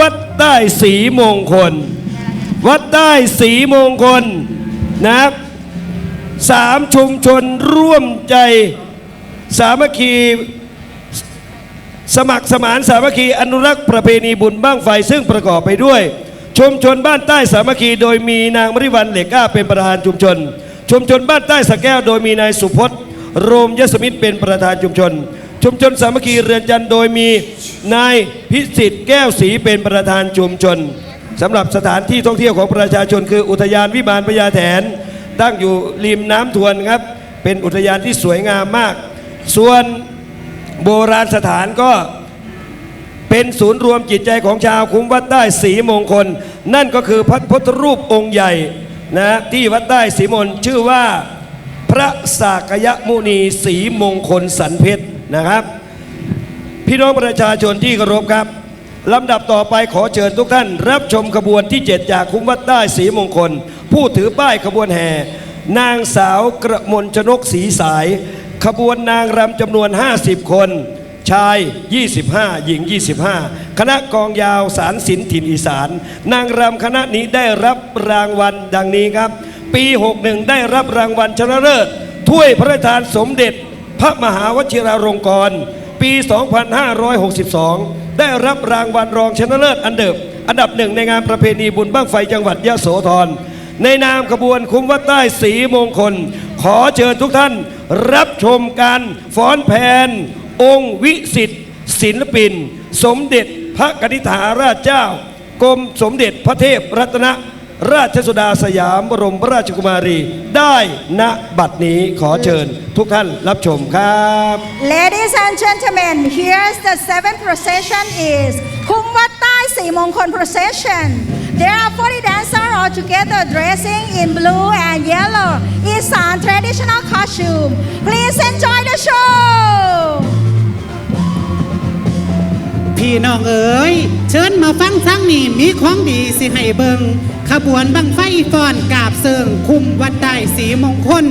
วัดใต้สีมงคล วัดใต้สีมงคลนะครับสามชุมชนร่วมใจสามัคคีสมัครสมานสามัคคีอนุรักษ์ประเพณีบุญบ้างไฟซึ่งประกอบไปด้วย ชุมชนบ้านใต้สามัคคีโดยมีนางมริวันเหล็กก้าเป็นประธานชุมชน ชุมชนบ้านใต้สะแก้วโดยมีนายสุพจน์โรมยศมิตรเป็นประธานชุมชน ชุมชนสามัคคีเรือนจันโดยมีนายพิสิทธิ์แก้วศรีเป็นประธานชุมชนสำหรับสถานที่ท่องเที่ยวของประชาชน คืออุทยานวิมานพญาแถน ตั้งอยู่ริมน้ำทวนครับ เป็นอุทยานที่สวยงามมาก ส่วนโบราณสถานก็เป็นศูนย์รวมจิตใจของชาวคุ้มวัดใต้สีมงคล นั่นก็คือพระพุทธรูปองค์ใหญ่นะที่วัดใต้สีมงคลชื่อว่าพระสากยมุนีสีมงคลสันเพชร นะครับ พี่น้องประชาชนที่เคารพครับลำดับต่อไปขอเชิญทุกท่าน รับชมขบวนที่ 7 จากคุ้มวัดใต้สีมงคล ผู้ถือป้ายขบวนแห่ นางสาวกระมลชนกสีสาย ขบวนนางรำจำนวน 50 คน ชาย 25 หญิง 25 คณะกองยาวสารสินถิ่นอีสาน นางรำคณะนี้ได้รับรางวัลดังนี้ครับ ปี 61 ได้รับรางวัลชนะเลิศถ้วยพระราชทานสมเด็จ พระมหาวชิราลงกรณ์ปี 2562 ได้รับรางวัลรองชนะเลิศอันเดิบอันดับหนึ่งในงานประเพณีบุญบ้างไฟจังหวัดยะโสธร ในนามขบวนคุ้มวัดใต้สีมงคล ขอเชิญทุกท่านรับชมการฟ้อนแผน องค์วิสิทธิ์ศิลปิน สมเด็จพระกนิษฐาราชเจ้ากรมสมเด็จพระเทพรัตน ราชสุดาสยามบรมราชกุมารี ได้ณบัดนี้ขอเชิญทุกท่านรับชมครับ Ladies and gentlemen, here's the seventh procession is Kumwatai Simongkon procession. There are 40 dancers all together dressing in blue and yellow. It's a traditional costume. Please enjoy the show. พี่น้องเอ๋ยเชิญมาฟังทั้งนี้มีของดีสิให้เบิงขบวนบังไฟฟอนกาบเสิงคุมวัดได้สีมงคล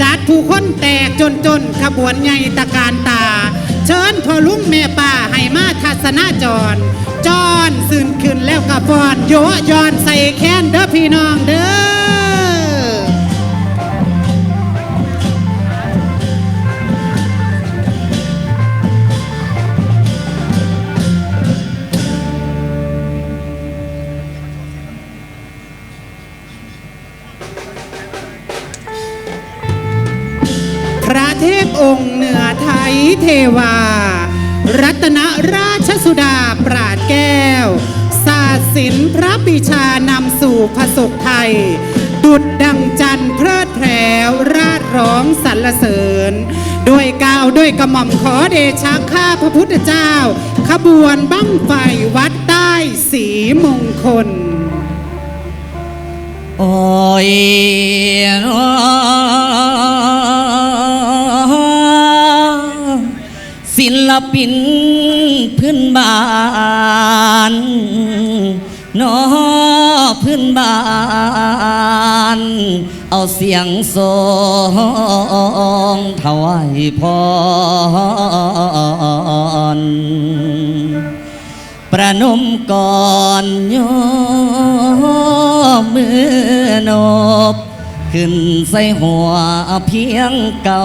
จัดผู้คนแตกจนจนขบวนใหญ่ตะการตา เชิญพอลุงแม่ป่าให้มาทัศนาจรจอนสื่นขึ้นแล้วกะฟอนโยยอนใส่แค้นเด้อพี่น้องเด้อ เทวา รัตนราชสุดาปราดแก้ว ศาสตร์ศิลป์พระปิชานำสู่ผสกไทย ดุดดังจันทร์เพลิดแผลวราดร้องสรรเสริญ ด้วยกาวด้วยกระหม่อมขอเดชะข้าพระพุทธเจ้า ขบวนบั้งไฟวัดใต้สีมงคล โอ้ย ศิลปินพื้นบ้านน้อพื้นบ้าน เอาเสียงโซงถวายพรประนมก่อนโยมมือนบ ขึ้นใส่หัวเพียงเก่า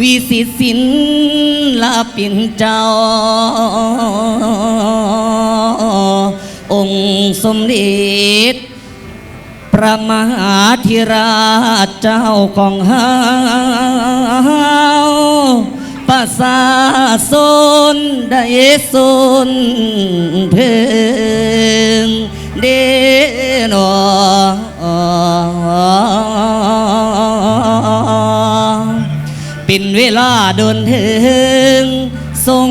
วิสิตศิลลาปินเจ้า องค์สมเด็จพระมหาธิราชเจ้าของเฮาภาษาสนได้สนเพิ่งเดนอ เป็นเวลาเดินถึงทรง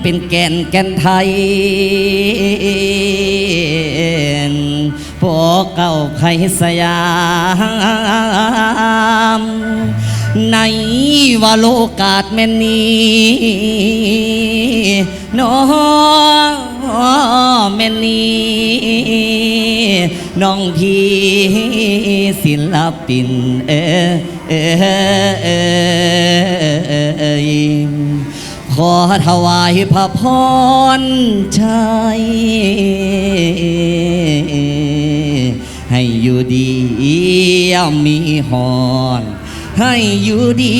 เป็นแก่นแก่นไทยพวกเก่าไพสยาม ในวาโลกาสแม่นีน้อแม่นีน้องพี่ศิลปินเออ ขอถวายพระพรชัยให้อยู่ดีย่อมมีหอนให้อยู่ดี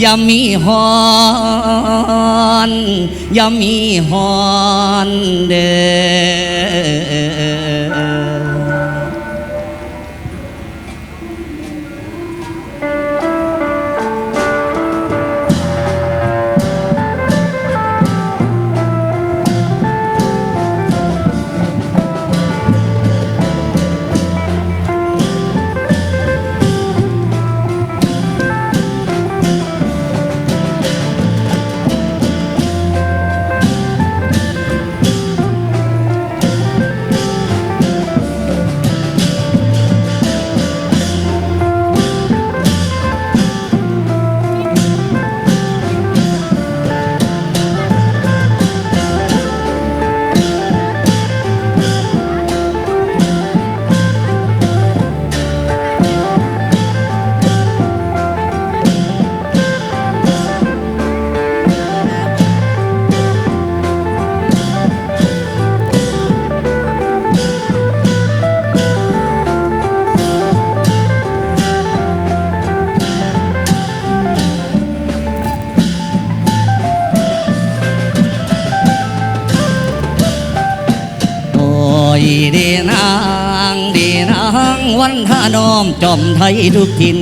อย่ามีหอนอย่ามีหอนเด้อ วันท่านอมจอมไทยทุกทิน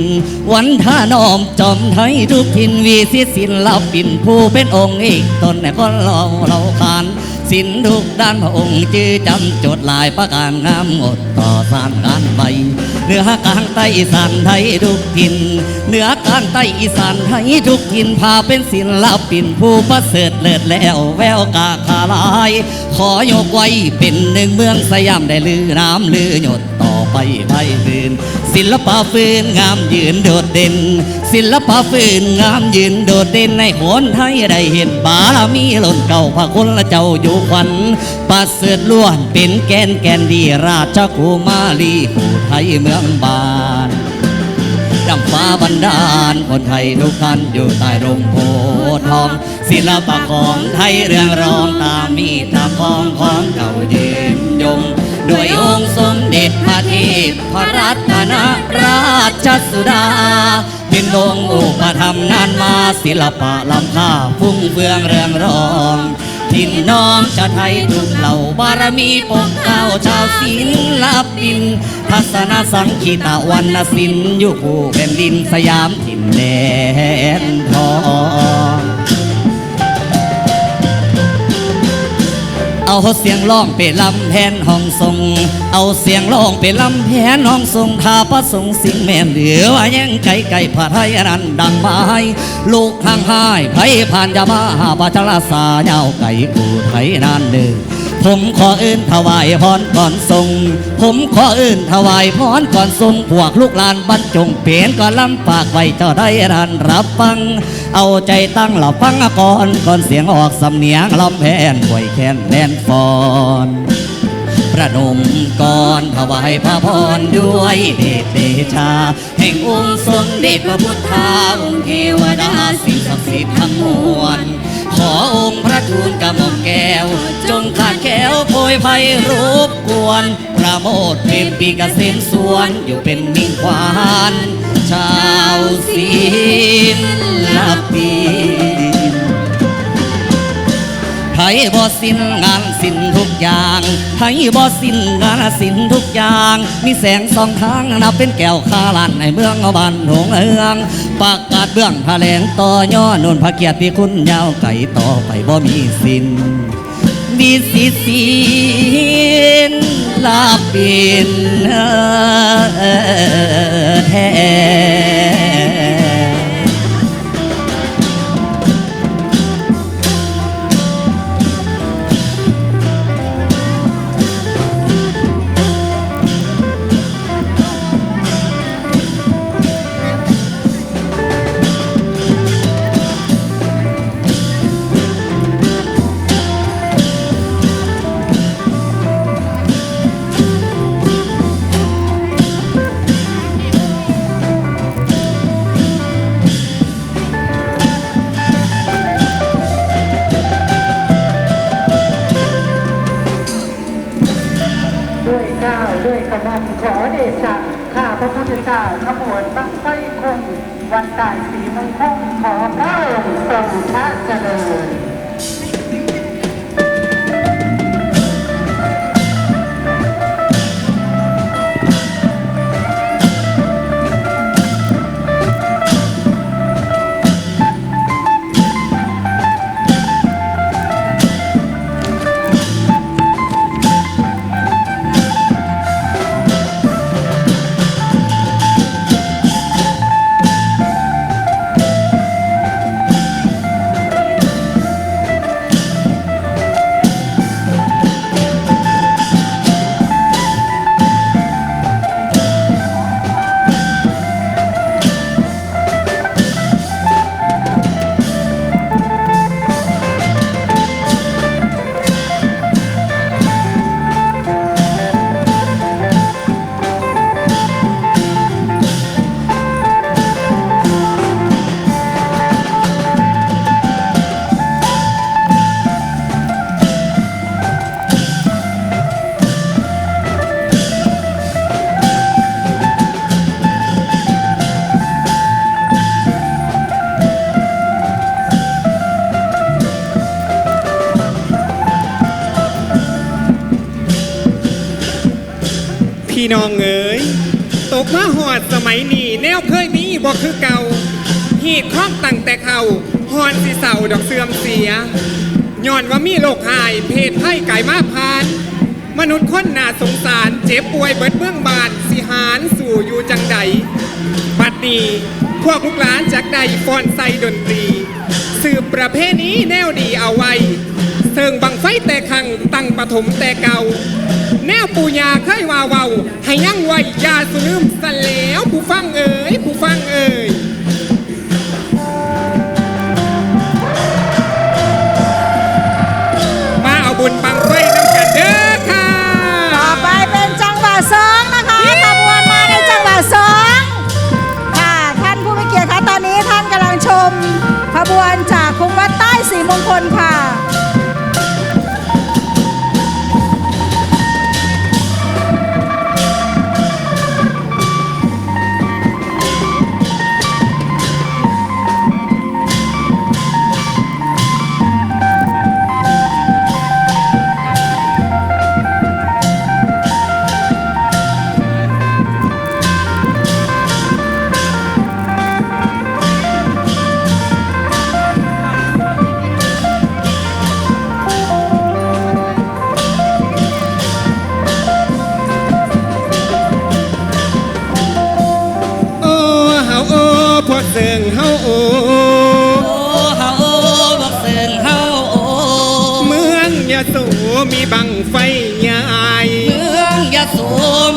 วันท่านอมจอมไทยทุกทินวีสิศินลปินผู้เป็นองค์เอกตนในคนเราเราขานสินทุกด้านพระองค์จื้อจำจดลายประการงามงดต่อสานการไปเหนือกลางใต้อีสานไทยทุกทินเหนือกลางใต้อีสานไทยทุกทินพาเป็นศิลปินผู้ประเสริฐเลิศแล้วแววกาคาลาย ขอยกไว้เป็นหนึ่งเมืองสยามได้ลือน้ำลือหยดต่อ ไปไปคืน ศิลปะฟืนงามยืนโดดเด่น ศิลปะฟืนงามยืนโดดเด่นในโหนไทยได้เห็นบารมีล้นเก่าพระคุณละเจ้าอยู่ขวัญประเสริฐล้วนเป็นแกนแกนดีราชกุมารีผู้ไทยเมืองบานดำฟ้าบันดาลคนไทยทุกท่านอยู่ใต้ร่มโพธิ์ทอง ศิลปะของไทยเรื่องรองตามมีตามคองของเก่าเยืนยง โดยองค์สมเด็จพระเทพพระรัตนราชสุดา เป็นองค์อุปธรรมนานมาศิลปะล้ำค่าฟุ้งเฟืองเรืองรองทินน้องชาไทยทุกเหล่าบารมีปกเก้าชาวศิลปิน ทัศนสังคีตะวรรณศิลป์อยู่คู่แผ่นดินสยามถิ่นแดนทอง เอาเสียงร้องไปลำแผนห้องทรง เอาเสียงร้องไปลำแผนห้องทรงถ้าประสงค์สิ่งแม่นเหลือว่ายังไก่ไก่ผาไทยอันนั้นดังไม้ลูกทางหายไผ่ผ่านยามาหาปัจลาสาเงาไก่กูไทยนานเดิม ผมขอเอื่นถวายพรก่อนทรง ผมขอเอื่นถวายพรก่อนทรงพวกลูกหลานบรรจงเปลี่ยนก่อนลำปากไว้เจ้าได้รันรับฟัง เอาใจตั้งหลับฟังก่อนก่อนเสียงออกสำเนียงลำแพนป่วยแค้นแน่นฟอนประนมก่อนถวายพระพรด้วยเดชเดชา แห่งองค์ทรงเดชพระพุทธาองค์เทวดาสิ่งศักดิ์สิทธิ์ทั้งมวล ขอองค์พระทูลกระหม่อมแก้ว จงขาดแก้วโพยภัยรูปกวน ประโมทเป็นปีกเกษมสวนอยู่เป็นมิ่งขวาน ชาวศิลปี บ่สิ้นงานสิ้นทุกอย่างไทยบ่สิ้นงานสิ้นทุกอย่าง มีแสงสองทางนับเป็นแก้วคาลันในเมืองบ้านหงเอืองปากกาศเบื้องแถลงต่อย่อนนพระเกียรติคุณยาวไก่ต่อไปบ่มีสิ้นมีสิสินลาบินแท้ พี่น้องเอ๋ยตกมาหอดสมัยนี้แนวเคยมีบ่คือเก่าหีดข้องตั้งแต่เขาหอนสิเสาดอกเสื่อมเสียย้อนว่ามีโรคหาย เพศไข้ไก่มาพาน มนุษย์คนนาสงสาร เจ็บป่วยเบิดเบื้องบานสิหารสู่อยู่จังใดบัดนี้พวกลูกหลานจากใดฟอนใส่ดนตรี สืบประเพณีแนวดีเอาไว้เสิงบังไฟแต่ขังตั้งปฐมแต่เก่า แนวปูยาเคยว่าเว้าให้ยังไว้อยาสุลืมสะแล้วผู้ฟังเอ๋ยผู้ฟังเอ๋ยมาเอาบุญบังไฟน้ำกันเด้อค่ะ ต่อไปเป็นจังหวะสองนะคะขบวนมาในจังหวะสองค่ะท่านผู้มีเกียรติคะตอนนี้ท่านกำลังชมขบวนจากคุ้มวัดใต้สีมงคลค่ะ มีบังไฟใหญ่เมืองยะโส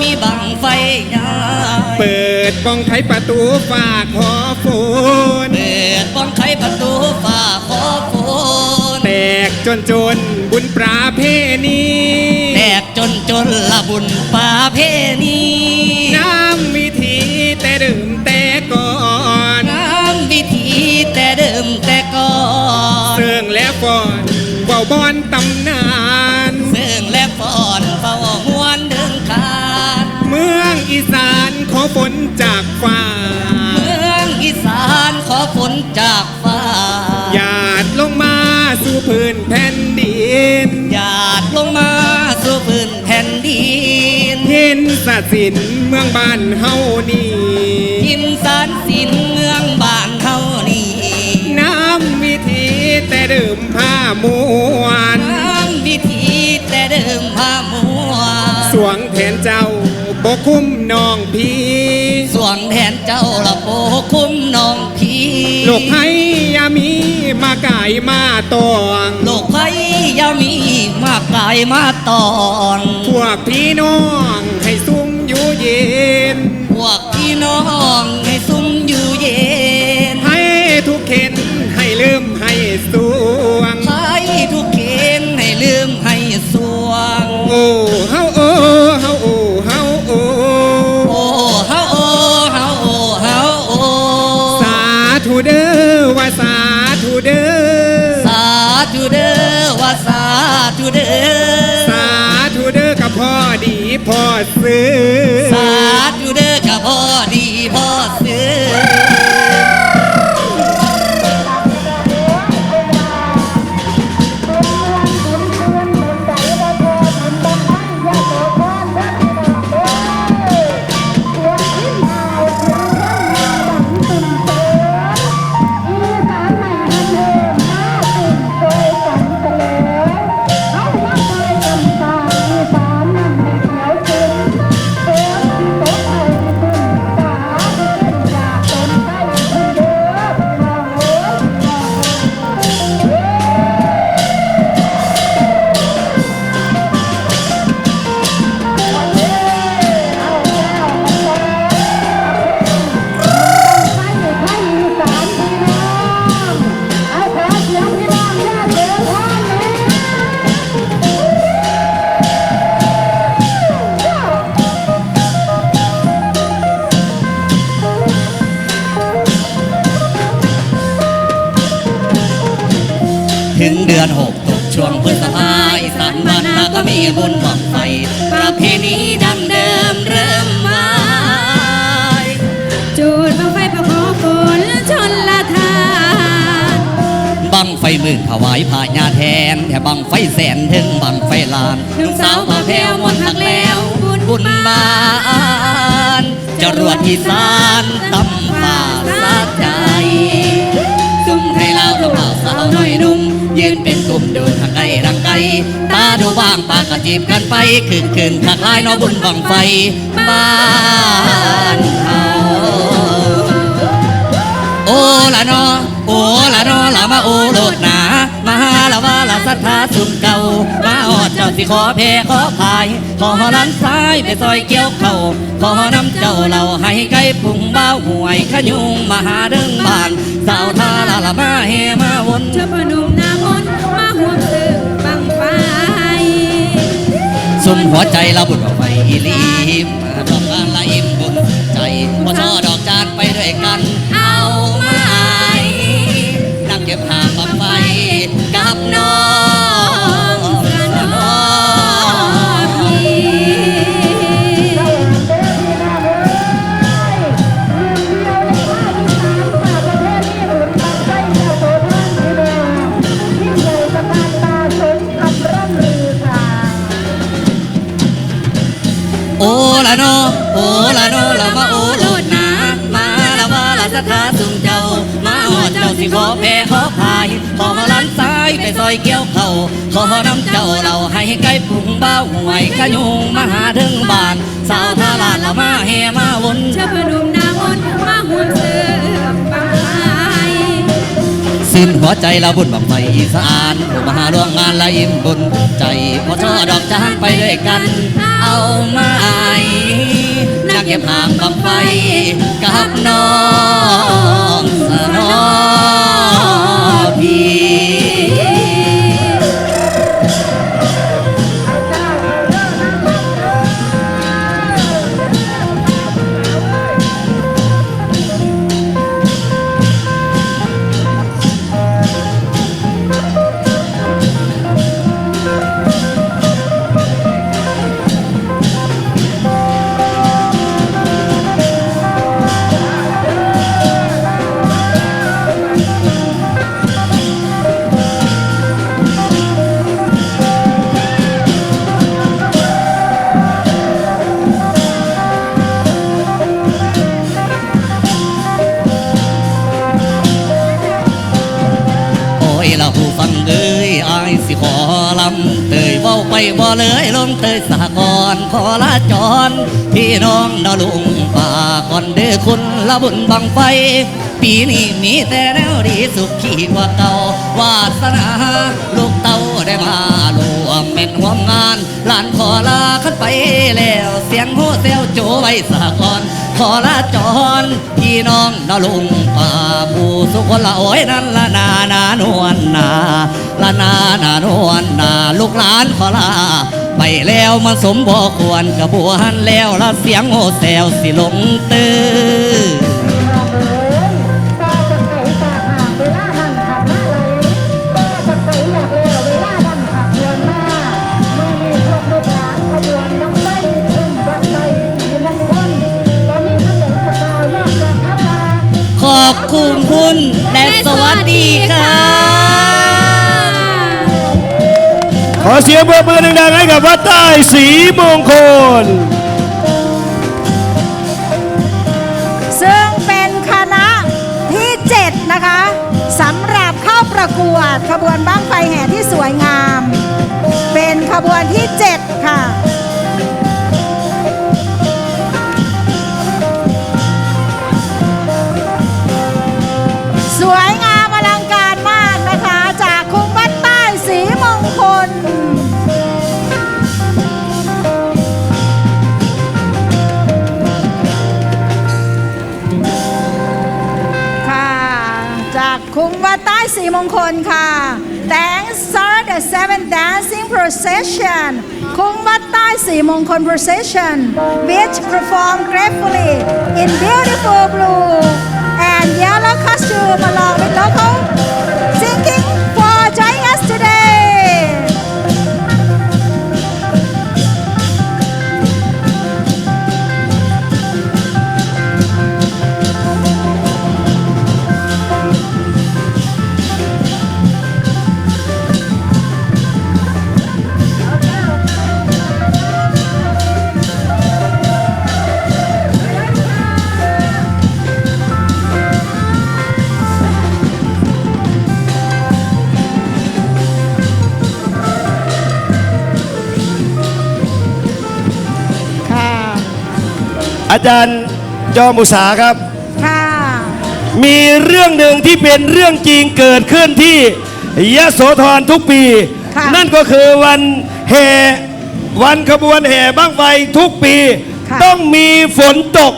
มีบังไฟยายเปิดบ้องไขประตูฝากขอฝนเปิดป้องไขประตูฝ่าขอฝนแตกจนจนบุญปราเพณีแตกจนจนละบุญป่าเพนีน้ำวิธีแต่เดิมแต่ก่อนน้ำวิธีแต่เดิมแต่ก่อนเสื่องและฟอนเว่าบอนตำนาน องอีสานขอฝนจากฟ้า เมืองอีสานขอฝนจากฟ้า หยาดลงมาสู่พื้นแผ่นดิน หยาดลงมาสู่พื้นแผ่นดินเห็นสะสินเมืองบ้านเฮานี่ทินสารสินเมืองบ้านเฮานี่น้ำวิธีแต่เดิมผ้ามวน บกคุ้มน้องพี่สวงแทนเจ้าละโปคุ้มน้องพีโลกให้ยามีมาไก่มาตองโลกไผ่ยามีมากกายมาตอนพวกพี่น้องให้ซุ้มอยู่เย็น พวกพี่น้องให้ซุ่มอยู่เย็น ซื้อ สาธุเด้อกับพ่อดีพ่อ ถึงเดือนหกตกช่วงพฤษภาอีสานบ้านนาก็มีบุญบังไฟ ประเพณีดังเดิมเริ่มมาจูดบังไฟประขอฝนชนละทานบังไฟหมื่นถวายผ่าญาแทนแต่บังไฟแสนถึงบังไฟลานลูกสาวมาแพ้วมนต์หักแล้วบุญบานจรวดอีสานตำป่าสาใจ ซุ่มไทยลาวลูกบ่าวสาวน้อยหนุ่ม ยืนเป็นกลุ่มดูทางไกลรังไกลตาดูบ้างปากกระจีบกันไปคืนคืนขักลายนอบุญบังไฟบ้านเฮาโอละนอโอละนอละมาโอโลดหนามาหาละว่าละศรัทธาสุนเก่ามาออดเจ้าสิขอเพขอพายขอลันซ้ายไปซอยเกี่ยวเข่าขอน้ำเจ้าเราให้ไก่พุงเบ้าหวยขยุงมาหาเดิงบ้านสาวทาละละมาเฮมาวนเจ้าพนมนามนา สุมหัวใจเราบุญว่าไปรีบมาทำงานละอิ่ม ละโนโอละโนละมาโอโลดนามาละมาละสถาสุงเจ้า มาหอดเจ้าสิขอแพ้ขอพายขอลันซ้ายไปซอยเกี้ยวเข่าขอน้ำเจ้าเราให้ใกล้ปุ่งเบ้าหวยขยุงมาหาถึงบ้าน สาวทาลาดละมาเฮมาวนเจ้าพนมนาวนมาห่วงซื้อ สิ้นหัวใจเราบุญบังไฟอีสานผู้มาหาร่วงงานละอิ่มบุญใจพอช่อดอกจางไปด้วยกัน เอาไอนักเก็บหางบังไฟกับน้อง สิขอลำเตยเว้าไปบ่เลยลงเตยสากรขอลาจรพี่น้องดาลุงป่าก่อนเด้อคุณละบุญบังไฟ ปีนี้มีแต่แนวดีสุขขีกว่าเก่าวาสนาลูกเต้าได้มาลง วมเป็นห่วมงานหลานขอลาขึ้นไปแล้ว เสียงโฮเซลโจไว้สากรขอลาจรพี่น้องนลุงป่าผู้สุคนละโอ้ยนั่นละนานานวลนาละนานานวลนาลูกหลานขอลาไปแล้วมันสมบ่ควรกระบวนแล้วละเสียงโฮเซลสิลงตื้อ เสียงปรบมือดังๆให้กับวัดใต้สีมงคล ซึ่งเป็นคณะที่ 7 นะคะสำหรับเข้าประกวดขบวนบ้างไฟแห่ที่สวยงาม เป็นขบวนที่ 7 สีมงคลค่ะ Thanks are the seven dancing procession คุ้มวัดใต้สีมงคล procession which perform gratefully in beautiful blue and yellow costume along with local จารย์จอมุสาครับ ค่ะ มีเรื่องหนึ่งที่เป็นเรื่องจริงเกิดขึ้นที่ยะโสธรทุกปี ค่ะ นั่นก็คือวันแห่วันขบวนแห่บ้างไฟทุกปี ค่ะ ต้องมีฝนตก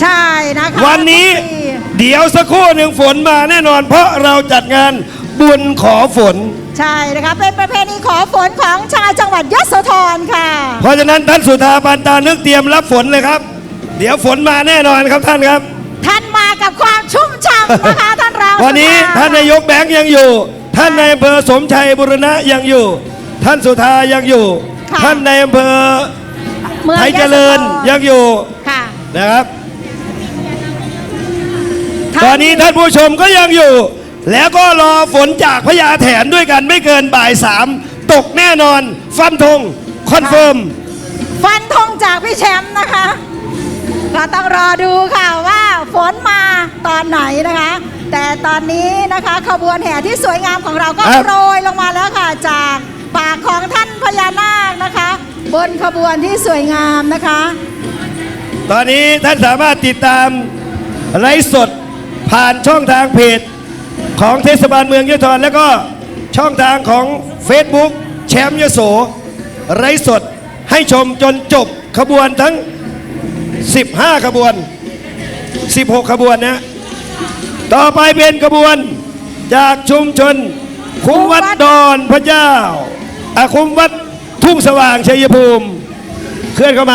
ใช่นะคะวันนี้ทุกปีเดี๋ยวสักครู่หนึ่งฝนมาแน่นอน เพราะเราจัดงานบุญขอฝน ใช่นะคะเป็นประเพณีขอฝนของชาวจังหวัดยโสธรค่ะ เพราะฉะนั้นท่านสุธาปันตานึกเตรียมรับฝนเลยครับ เดี๋ยวฝนมาแน่นอนครับท่านครับ ท่านมากับความชุ่มฉ่ำนะคะท่านรองวันนี้สุธท่านนายกแบงค์ยังอยู่ ท่านในายอำเภอสมชัยบุรณะยังอยู่ ท่านสุธายังอยู่ค่ะท่านในายอำเภอเมืองไทยเจริญโสธยังอยู่ค่ะนะครับท่าตอนนี้ท่านผู้ชมก็ยังอยู่ แล้วก็รอฝนจากพญาแถนด้วยกันไม่เกินบ่ายสามตกแน่นอน ฟันธงคอนเฟิร์ม ฟันธงจากพี่แชมป์นะคะ ก็ต้องรอดูค่ะว่าฝนมาตอนไหนนะคะ แต่ตอนนี้นะคะขบวนแห่ที่สวยงามของเราก็ครับโปรยลงมาแล้วค่ะจากปากของท่านพญานาคนะคะ บนขบวนที่สวยงามนะคะ ตอนนี้ท่านสามารถติดตามไลฟ์สดผ่านช่องทางเพจของเทศบาลเมืองยะโสธรแล้วก็ช่องทางของ Facebook แชมป์ยโสไลฟ์สดให้ชมจนจบขบวนทั้ง 15 ขบวน 16 ขบวนนะ ต่อไปเป็นขบวนจากชุมชน คุ้มวัดดอนพระเจ้าอาคุ้มวัดทุ่งสว่างชัยภูมิ เคลื่อนเข้ามา